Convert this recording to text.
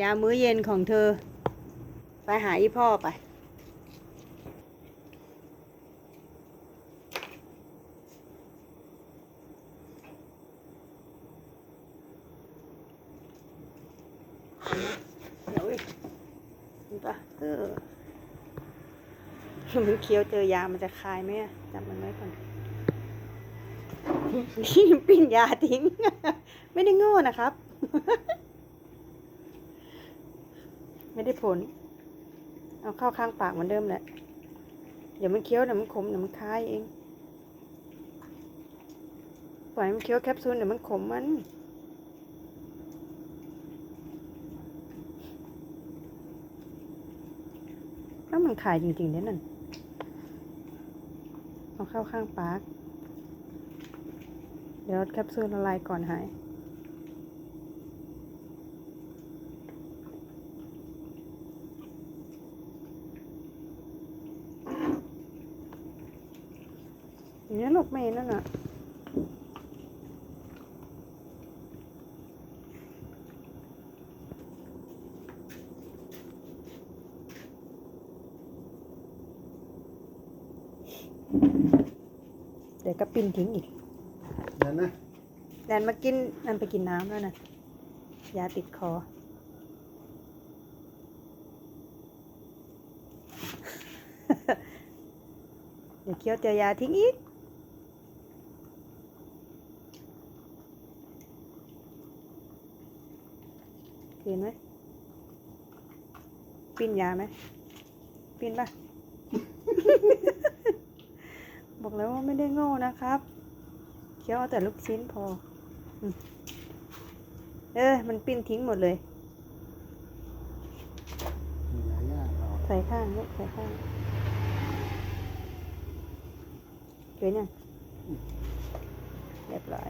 ยามื้อเย็นของเธอ ไปหาอีพ่อไป เดี๋ยวอีกเห็นปะเออมันเคี้ยวเจอยามันจะคายไหมจับมันไว้ก่อนปิ้นยาทิ้ง ไม่ได้โง่นะครับ ไม่ได้ผล เอาเข้าข้างปากเหมือนเดิมแหละ เดี๋ยวมันเคี้ยวเดี๋ยวมันขมเดี๋ยวมันคายเอง ปล่อยมันเคี้ยวแคปซูลเดี๋ยวมันขมมันแล้วมันขายจริงๆเนี่ยนั่น เอาเข้าข้างปาก เดี๋ยวแคปซูลละลายก่อนหาย อย่างนี้ลูกไม่เห็นนั่นน่ะเดี๋ยวก็ปิ้นทิ้งอีกเดี๋ยวนะแดนมากินนั่นไปกินน้ำแล้วนะยาติดคอ เดี๋ยวเคี้ยวเจอยาทิ้งอีก เห็นไหมปิ้นยาไหมปิ้นปะบอกแล้วว่าไม่ได้โง่นะครับ เคี้ยวเอาแต่ลูกชิ้นพออืมเออ มันปิ้นทิ้งหมดเลยมีหลายอย่างเราใส่ข้างลูกใส่ข้างเกินยังเรียบร้อย